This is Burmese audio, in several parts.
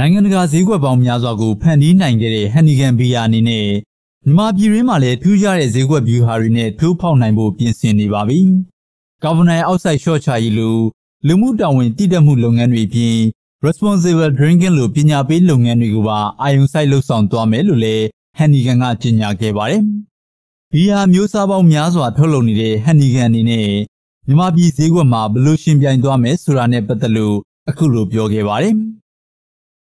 နိုင်ငံတကာဈေးကွက်ပေါင်းများစွာကိုဖန်တီးနိုင်ခဲ့တဲ့ဟန်နီဂန်ဘီယာအနေနဲ့မြန်မာပြည်ရင်းမှာလည်းထူးခြားတဲ့ဈေးကွက်ဗျူဟာတွေနဲ့ထိုးဖောက်နိုင်ဖို့ပြင်ဆင်နေပါပြီ။ကာဗွန်ဒိုင်အောက်ဆိုက်ရှော့ချရေးလိုလူမှုတာဝန်တည်တတ်မှုလုပ်ငန်းတွေပြင် responsible drinking လိုပညာပေးလုပ်ငန်းတွေကိုပါအာရုံစိုက်လှုပ်ဆောင်သွားမယ်လို့လည်းဟန်နီဂန်ကကြေညာခဲ့ပါတယ်။ဘီယာမျိုးစားပေါင်းများစွာထုတ်လုပ်နေတဲ့ဟန်နီဂန်အနေနဲ့မြန်မာပြည်ဈေးကွက်မှာဘယ်လိုရှင်ပြိုင်သွားမယ်ဆိုတာနဲ့ပတ်သက်လို့အခုလိုပြောခဲ့ပါတယ်။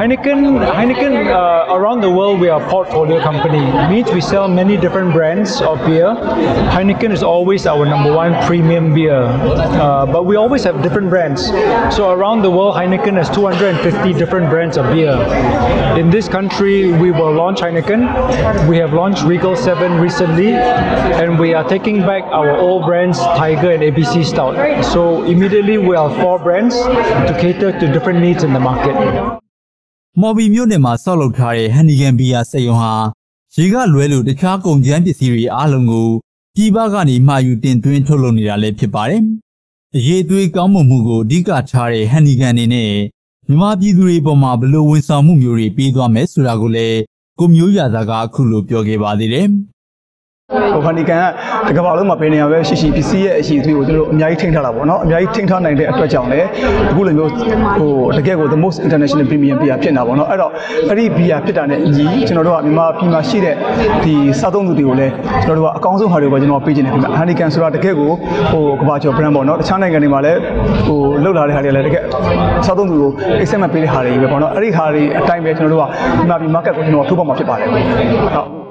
Heineken, Heineken uh, around the world we are a portfolio company. Means we sell many different brands of beer. Heineken is always our number one premium beer, uh, but we always have different brands. So around the world, Heineken has 250 different brands of beer. In this country, we will launch Heineken. We have launched Regal 7 recently, and we are taking back our old brands, Tiger and ABC Stout. So immediately we have four brands to cater to different needs in the market. မော်ဘီမြို့နယ်မှာဆောက်လုပ်ထားတဲ့ဟန်နီဂန်ဘီယာစက်ရုံဟာရေကလွဲလို့တခြားကုန်ကျန်းပစ္စည်းတွေအားလုံးကိုပြည်ပကနေမှာယူတင်သွင်းထုတ်လုပ်နေတာလည်းဖြစ်ပါတယ်။အရေးသွေးကောင်းမွန်မှုကိုအဓိကထားတဲ့ဟန်နီဂန်အနေနဲ့မြန်မာပြည်သူတွေပေါ်မှာဘယ်လိုဝန်ဆောင်မှုမျိုးတွေပေးသွားမယ်ဆိုတာကိုလည်းကိုမျိုးရသာကအခုလိုပြောခဲ့ပါသေးတယ်။ ဟိုဖန်ဒီကန်ကတကဘာလုံးမှာပေးနေရပဲရှိရှိပစ္စည်းရဲ့အရှိအသွေးကိုကျွန်တော်တို့အများကြီးထိန်းထားတာပေါ့နော်အများကြီးထိန်းထားနိုင်တဲ့အတွက်ကြောင့်လည်းအခုလိုမျိုးဟိုတကယ်ကို the most international premium beer ဖြစ်နေတာပေါ့နော်အဲ့တော့အဲ့ဒီ beer ဖြစ်တာနဲ့အညီကျွန်တော်တို့ကမြန်မာပြည်မှာရှိတဲ့ဒီစားသုံးသူတွေကိုလည်းကျွန်တော်တို့ကအကောင်းဆုံးဟာတွေကိုကျွန်တော်ပေးခြင်းတယ်ခင်ဗျဟန်ဒီကန်ဆိုတာတကယ်ကိုဟိုကဘာကျော် brand ပေါ့နော်တခြားနိုင်ငံတွေမှာလည်းဟိုလောက်လာတဲ့ဟာတွေလည်းတကယ်စားသုံးသူကို accept ပေးတဲ့ဟာတွေပဲပေါ့နော်အဲ့ဒီဟာတွေအတိုင်းပဲကျွန်တော်တို့ကမြန်မာပြည် market ကိုကျွန်တော်ထိုးပေါက်မှာဖြစ်ပါတယ်ဟုတ်